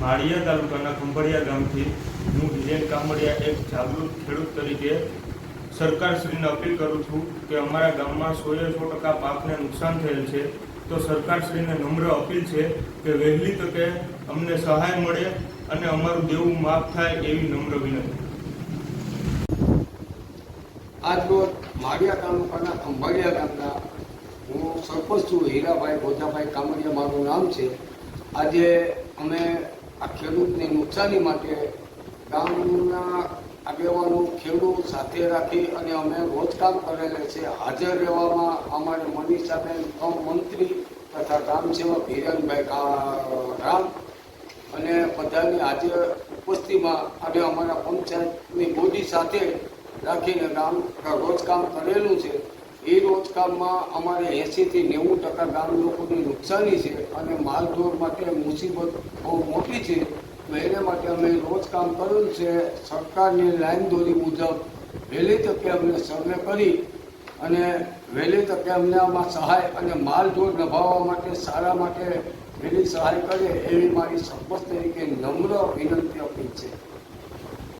માળિયા તાલુકાના ખંભાળિયા ગામથી હું હિરેન કામડિયા એક જાગૃત ખેડૂત તરીકે સરકારશ્રીને અપીલ કરું છું કે અમારા ગામમાં સોએ સો ટકા પાકને નુકસાન થયેલ છે, તો સરકારશ્રીને નમ્ર અપીલ છે કે વહેલી તકે અમને સહાય મળે અને અમારું દેવું માફ થાય એવી નમ્ર વિનંતી. આજરોજ માળિયા તાલુકાના ખંભાળિયા ગામના હું સરપંચ છું, હીરાભાઈ ગોધાભાઈ કામડિયા, મારું નામ છે. આજે અમે આ ખેડૂતની નુકસાની માટે ગામના આગેવાનો, ખેડૂત સાથે રાખી અને અમે રોજકામ કરેલા છે. હાજર રહેવામાં અમારે મનીષાબેન મંત્રી તથા ગ્રામસેવક હિરણભાઈ રામ અને બધાની આજે ઉપસ્થિતિમાં અને અમારા પંચાયતની બોડી સાથે રાખીને ગામ રોજકામ કરેલું છે. એ રોજકામમાં અમારે એંસીથી નેવું ટકા ગામ લોકોની નુકસાની છે અને માલઢોર માટે મુસીબત બહુ મોટી છે. તો એને માટે અમે રોજકામ કર્યું છે. સરકારની લાઈન દોરી મુજબ વહેલી તકે અમને સર્વે કરી અને વહેલી તકે અમને આમાં સહાય અને માલઢોર નભાવવા માટે સારા માટે વહેલી સહાય કરે એવી મારી સરપંચ તરીકે નમ્ર વિનંતી અપીલ છે.